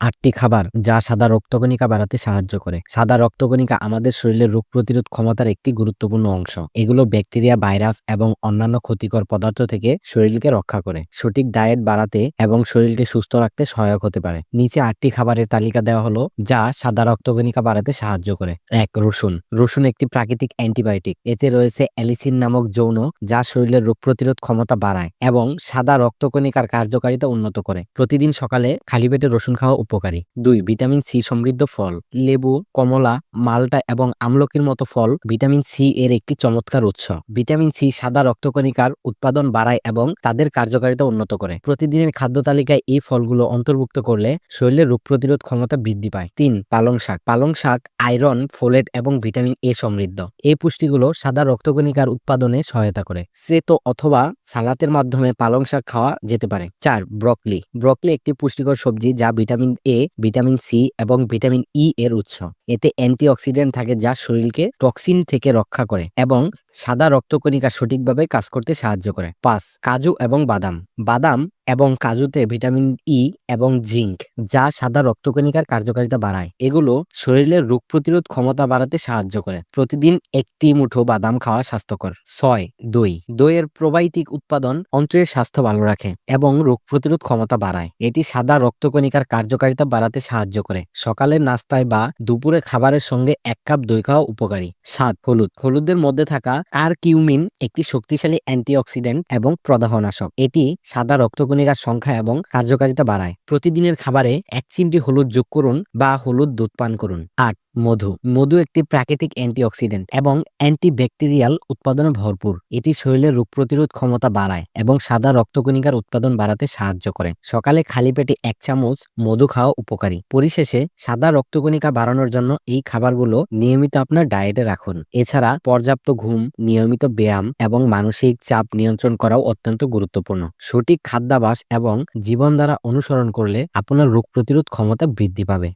আটটি খাবার যা সাদা রক্তকণিকা বাড়াতে সাহায্য করে। সাদা রক্তকণিকা আমাদের শরীরের রোগ প্রতিরোধ ক্ষমতার একটি গুরুত্বপূর্ণ অংশ। এগুলো ব্যাকটেরিয়া, ভাইরাস এবং অন্যান্য ক্ষতিকর পদার্থ থেকে শরীরকে রক্ষা করে। সঠিক ডায়েট বাড়াতে এবং শরীরকে সুস্থ রাখতে সহায়ক হতে পারে। নিচে আটটি খাবারের তালিকা দেওয়া হলো যা সাদা রক্তকণিকা বাড়াতে সাহায্য করে। এক, রসুন। রসুন একটি প্রাকৃতিক অ্যান্টিবায়োটিক। এতে রয়েছে অ্যালিসিন নামক যৌন যা শরীরের রোগ প্রতিরোধ ক্ষমতা বাড়ায় এবং সাদা রক্তকণিকার কার্যকারিতা উন্নত করে। প্রতিদিন সকালে খালি পেটে রসুন খাওয়া উপকারী। দুই, ভিটামিন সি সমৃদ্ধ ফল। লেবু, কমলা, মালটা এবং আমলকির মতো ফল ভিটামিন সি এর একটি চমৎকার উৎস। ভিটামিন সি সাদা রক্তকণিকার উৎপাদন বাড়ায় এবং তাদের কার্যকারিতা উন্নত করে। প্রতিদিনের খাদ্য তালিকায় এই ফলগুলো অন্তর্ভুক্ত করলে শরীরের রোগ প্রতিরোধ ক্ষমতা বৃদ্ধি পায়। তিন, পালং শাক। পালং শাক, আয়রন, ফোলেট এবং ভিটামিন এ সমৃদ্ধ। এই পুষ্টিগুলো সাদা রক্তকণিকার উৎপাদনে সহায়তা করে। শ্রেত অথবা সালাতের মাধ্যমে পালং শাক খাওয়া যেতে পারে। চার, ব্রকলি। ব্রকলি একটি পুষ্টিকর সবজি যা ভিটামিন এ, ভিটামিন সি এবং ভিটামিন ই এর উৎস। এতে অ্যান্টিঅক্সিডেন্ট থাকে যা শরীরকে টক্সিন থেকে রক্ষা করে এবং সাদা রক্তকণিকা সঠিকভাবে কাজ করতে সাহায্য করে। পাঁচ, কাজু এবং বাদাম। বাদাম এবং কাজুতে ভিটামিন ই এবং জিঙ্ক, যা সাদা রক্তকণিকার কার্যকারিতা বাড়ায়। এগুলো শরীরের রোগ প্রতিরোধ ক্ষমতা বাড়াতে সাহায্য করে। প্রতিদিন একটি মুঠো বাদাম খাওয়া স্বাস্থ্যকর। ছয়, দই। দইয়ের প্রবাহিতিক উৎপাদন অন্ত্রের স্বাস্থ্য ভালো রাখে এবং রোগ প্রতিরোধ ক্ষমতা বাড়ায়। এটি সাদা রক্তকণিকার কার্যকারিতা বাড়াতে সাহায্য করে। সকালের নাস্তায় বা দুপুরে খাবারের সঙ্গে এক কাপ দই খাওয়া উপকারী। সাত, হলুদ। হলুদের মধ্যে থাকা কারকিউমিন একটি শক্তিশালী অ্যান্টিঅক্সিডেন্ট এবং প্রদাহনাশক। এটি সাদা রক্তকণিকার সংখ্যা এবং কার্যকারিতা বাড়ায়। প্রতিদিনের খাবারে এক চিমটি হলুদ যোগ করুন বা হলুদ দুধ পান করুন। আট, মধু। মধু একটি প্রাকৃতিক অ্যান্টিঅক্সিডেন্ট এবং অ্যান্টিব্যাকটেরিয়াল উৎপাদনে ভরপুর। এটি শরীরের রোগ প্রতিরোধ ক্ষমতা বাড়ায় এবং সাদা রক্তকণিকার উৎপাদন বাড়াতে সাহায্য করে। সকালে খালি পেটে এক চামচ মধু খাওয়া উপকারী। পরিশেষে সাদা রক্তকণিকা বাড়ানোর জন্য এই খাবারগুলো নিয়মিত আপনার ডায়েটে রাখুন। এছাড়া পর্যাপ্ত ঘুম নিয়মিত ব্যায়াম এবং মানসিক চাপ নিয়ন্ত্রণ করাও অত্যন্ত গুরুত্বপূর্ণ। সঠিক খাদ্যাভাস এবং জীবন দ্বারা অনুসরণ করলে আপনার রোগ প্রতিরোধ ক্ষমতা বৃদ্ধি পাবে।